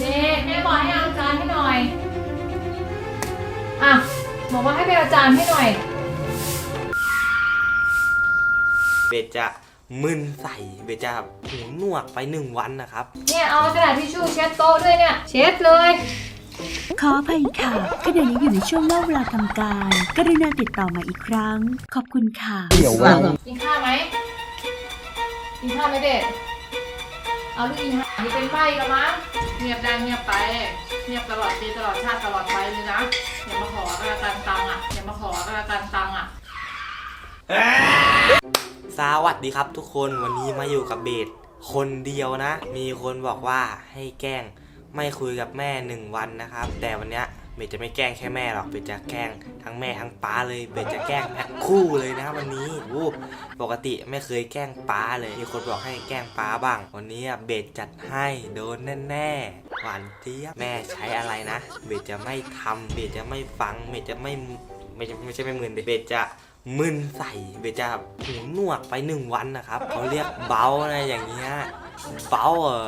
เด็กแม่บอกให้เอาจานให้หน่อย อะ บอกว่าให้ไปเอาจานให้หน่อย เบสจะมึนใส่เบสจะหูหนวกไปหนึ่งวันนะครับ เนี่ยเอากระดาษทิชชู่เช็ดโต๊ะด้วยเนี่ย เช็ดเลย ขออภัยค่ะขณะนี้อยู่ในช่วงเล่าเวลาทำการ กรุณาติดต่อมาอีกครั้ง ขอบคุณค่ะกินข้าวไหม กินข้าวไหมเด็ก เอาลูกอีหานี่เป็นใบละมั้งเงียบได้เงียบไป เงียบตลอดปีตลอดชาติตลอดไปเลยนะอย่ามาขอกระตังตังอะอย่ามาขอกระตังตังอะสวัสดีครับทุกคนวันนี้มาอยู่กับเบสคนเดียวนะ มีคนบอกว่าให้แกล้งไม่คุยกับแม่หนึ่งวันนะครับ แต่วันเนี้ย เบสจะไม่แกล้งแค่แม่หรอกเบสจะแกล้งทั้งแม่ทั้งป้าเลยเบสจะแกล้งแพ็คคู่เลยนะวันนี้วูปกติไม่เคยแกล้งป้าเลยมีคนบอกให้แกล้งป้าบ้าง วันนี้เบสจัดให้โดนแน่ๆหวานเจี๊ยบแม่ใช้อะไรนะ เบสจะไม่ทำเบสจะไม่ฟังเบสจะไม่ไม่ไม่ใช่ไม่มึนดิเบสจะมึนใส่เบสจะหูหนวกไปหนึ่งวันนะครับเขาเรียกเบาอะไรอย่างเงี้ย เบาเหรอ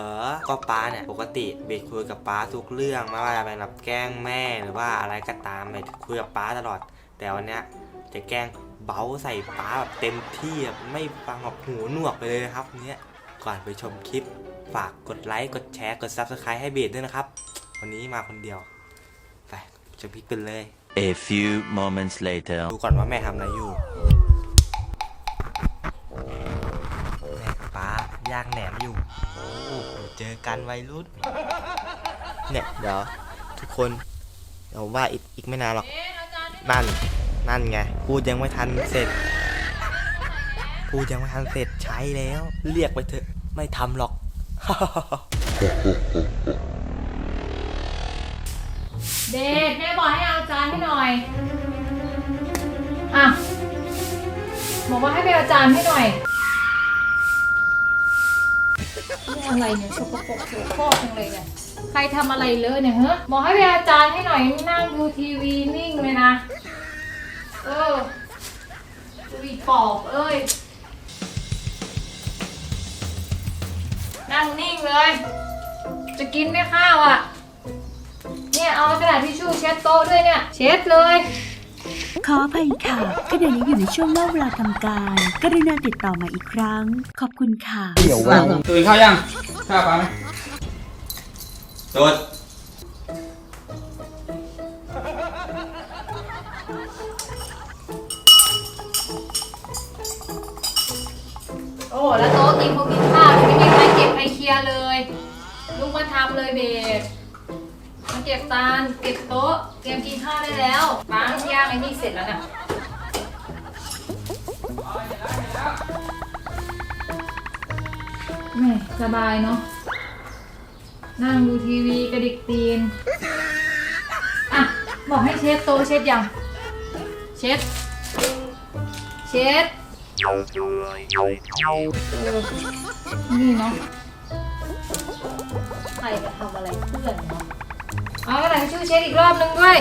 ก็ป้าเนี่ยปกติเบสคุยกับป้าทุกเรื่องไม่ว่าจะเป็นแบบแกล้งแม่หรือว่าอะไรก็ตามเบสคุยกับป้าตลอด แต่วันเนี้ยจะแกล้งเบาใส่ป้าแบบเต็มที่แบบไม่ฟังแบบหูหนวกไปเลยนะครับเนี้ยก่อนไปชมคลิป ฝากกดไลค์กดแชร์กด subscribe ให้เบสด้วยนะครับ วันนี้มาคนเดียวไปชมคลิปกันเลย A few moments later. ดูก่อนว่าแม่ทำอะไรอยู่ ยางแหนมอยู่ โอ้โหเจอกันวัยรุ่น เนี่ยเดี๋ยวทุกคนเดี๋ยวว่าอีกอีกไม่นานหรอก นั่น นั่นไง พูดยังไม่ทันเสร็จ พูดยังไม่ทันเสร็จใช้แล้ว เรียกไปเถอะ ไม่ทำหรอก เด็กแม่บอกให้เอาจานให้หน่อย อะ บอกว่าให้ไปเอาจานให้หน่อย อะไรเนี่ยสกปรกโสโครกจังเลยเนี่ยใครทำอะไรเลอะเนี่ยเฮ้บอกให้ไปเอาจานให้หน่อยนั่งดูทีวีนิ่งเลยนะ เออดูอีปอบเอ้ยนั่งนิ่งเลย จะกินไหมข้าวอะ เนี่ยเอากระดาษทิชชู่เช็ดโต๊ะด้วยเนี่ย เช็ดเลย ขออภัยค่ะขณะนี้อยู่ในช่วงเล่าเวลาทำการ กรุณาติดต่อมาอีกครั้ง ขอบคุณค่ะตื่นข้าวยังข้าวปลาไหมโดดโอ้โหแล้วโต๊ะกินเขากินข้าวเนี่ยไม่มีใครเก็บใครเคลียร์เลยลูกมาทำเลยเบสมาเก็บตาลเก็บโต๊ะ เตรียมกินข้าวได้แล้วป้าย่างไอ้นี่เสร็จแล้วน่ะแหม่สบายเนาะ นั่งดูทีวีกระดิกตีน อะ บอกให้เช็ดโตะเช็ดยัง เช็ด เช็ด นี่เนาะใครจะทำอะไรเพื่อนเนาะ เอากระดาษทิชชู่เช็ดอีกรอบนึงด้วย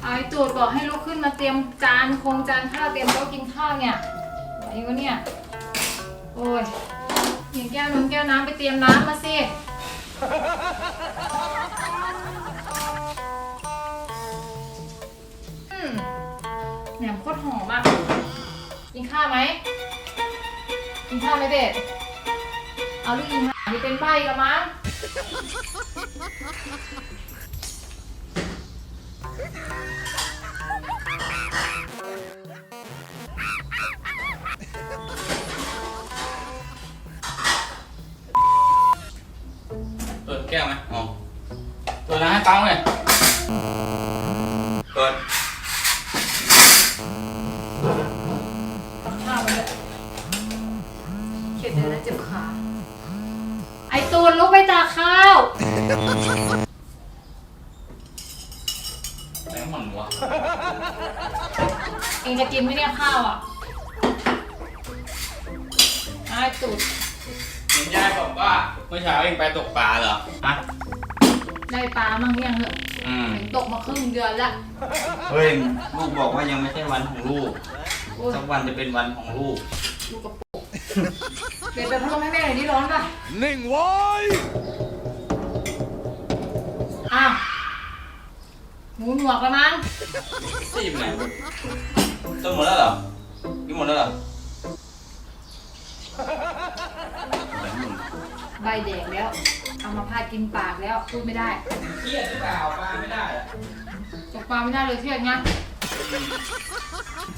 เอาไอ้ตูดบอกให้ลุกขึ้นมาเตรียมจานคงจานข้าวเตรียมโต๊ะกินข้าวเนี่ยไหนวะเนี่ย โอ้ยเห็นแก้วน้ำแก้วน้ำไปเตรียมน้ำมาสิ อืมแหนมโคตรหอมอะกินข้าวไหม กินข้าวไหมเบสเอาลูกอินหานี่เป็นใบล้วมั้งเปิดแก้วไหมอ๋อเปิดน้ำให้ปังเลยเปิด ตักข้าวมาเลยเข็ดเลยนะเจ็บขา ไอตูนลุกไปตักข้าวแรงหมันวะเองจะกินไหมเนี่ยข้าวอะไอตูดเห็นยายบอกว่าเมื่อเช้าเองไปตกปลาเหรอฮะได้ปลามั่งยังเหอะอืมเห็นตกมาครึ่งเดือนละเฮ้ยลูกบอกว่ายังไม่ใช่วันของลูกโอ้ยสักวันจะเป็นวันของลูก ลูกกระโปร งเดี๋ยวไปพัดลมให้แม่หน่อยนี่ร้อนป่ะนิ่งไว้ อ้าวหมูหนวกแล้วมั้งซีบไหนจนหมดแล้วเหรอกินหมดแล้วเหรอใบแดงแล้ว เอามาพาดกินปากแล้วพูดไม่ได้ เครียดหรือเปล่าปลาไม่ได้อะตกปลาไม่ได้เลยเครียดไง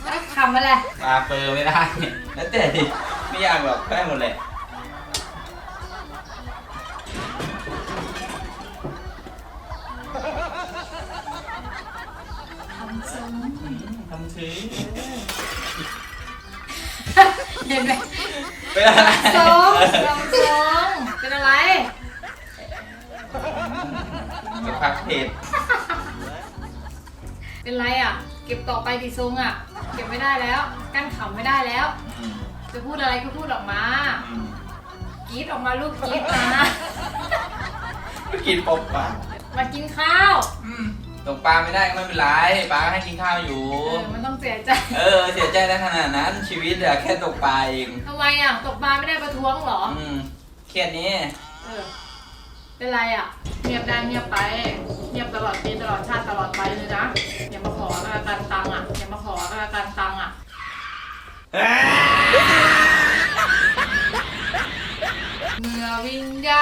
แล้วคำอะไรปลาเปอร์ไม่ได้แล้วแต่ดิ ไม่อยากหรอกได้หมดเลยคำซึ้งทำซื้อเห็นไหมเป็นอะไรทรงคำซึ้งเป็นอะไรกับพักเพจเป็นไรอะ เก็บต่อไปดิทรงอะ เก็บไม่ได้แล้ว กั้นขำไม่ได้แล้วอืม จะพูดอะไรก็พูดออกมาอืมกรีดออกมาลูกกรีดมาไม่กินปบปลามากินข้าวอืมตกปลาไม่ได้ก็ไม่เป็นไรปลาก็ให้กินข้าวอยู่ เออมันต้องเสียใจเออเสียใจได้ขนาดนั้น ชีวิตอะแค่ตกปลาเองทำไมอะตกปลาไม่ได้ประท้วงเหรอ อืมเครียดนี้ เออ เป็นไรอะ เงียบได้เงียบไป เงียบตลอด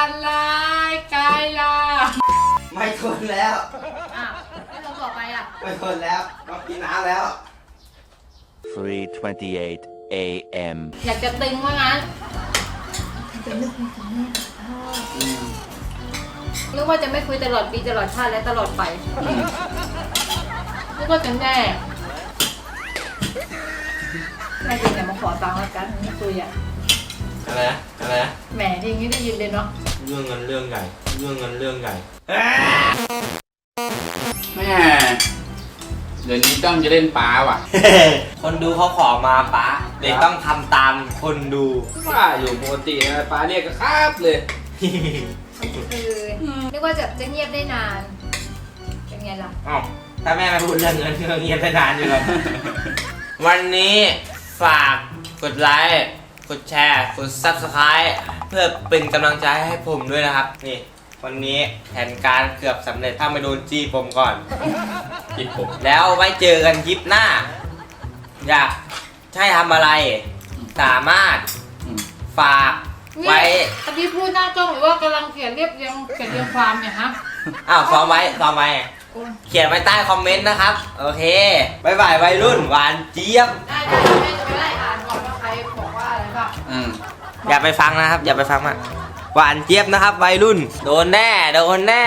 วิญญาณลายกายลาไม่ทนแล้ว อะไม่ต้องต่อไปอะ ไม่ทนแล้วต้องกินน้ำแล้ว 3:28 a.m. อยากจะตึงว่างั้นนึกว่าจะไม่คุยตลอดปีตลอดชาติและตลอดไปนึกว่าจะแน่แม่จริงอย่ามาขอตังค์แล้วกันไม่คุยอะอะไรนะอะไรนะแหมทีนี้ได้ยินเลยเนาะเรื่องเงินเรื่องใหญ่ เรื่องเงินเรื่องใหญ่แม่เดี๋ยวนี้ต้องจะเล่นปลาว่ะ คนดูเขาขอมาป้าเด็กต้องทำตามคนดูว่าอยู่ปกตินะปลาเรียกก็ครับเลย คือนึกว่าจะจะเงียบได้นาน เป็นไงล่ะ อ้าวถ้าแม่ไม่พูดเรื่องเงินก็เงียบไปนานอยู่แล้ววันนี้ฝากกดไลค์ กดแชร์ กด subscribe เพื่อเป็นกำลังใจให้ผมด้วยนะครับ นี่ วันนี้แผนการเกือบสำเร็จถ้าไม่โดนจี้ผมก่อน จิตผมแล้วไว้เจอกันคลิปหน้า อยากให้ทำอะไร สามารถอืมฝากไว้ ตะกี้พูดหน้ากล้องหรือว่ากำลังเขียนเรียบเรียงเขียนเรียงความเนี่ยฮะอ้าวซ้อมไว้ซ้อมไว้ โอ้ยเขียนไว้ใต้คอมเมนต์นะครับ โอเคบายบายวัยรุ่น หวานเจี๊ยบ ได้ได้แม่จะไปไล่อ่า อย่าไปฟังนะครับ อย่าไปฟังมากหวานเจี๊ยบนะครับวัยรุ่น โดนแน่ โดนแน่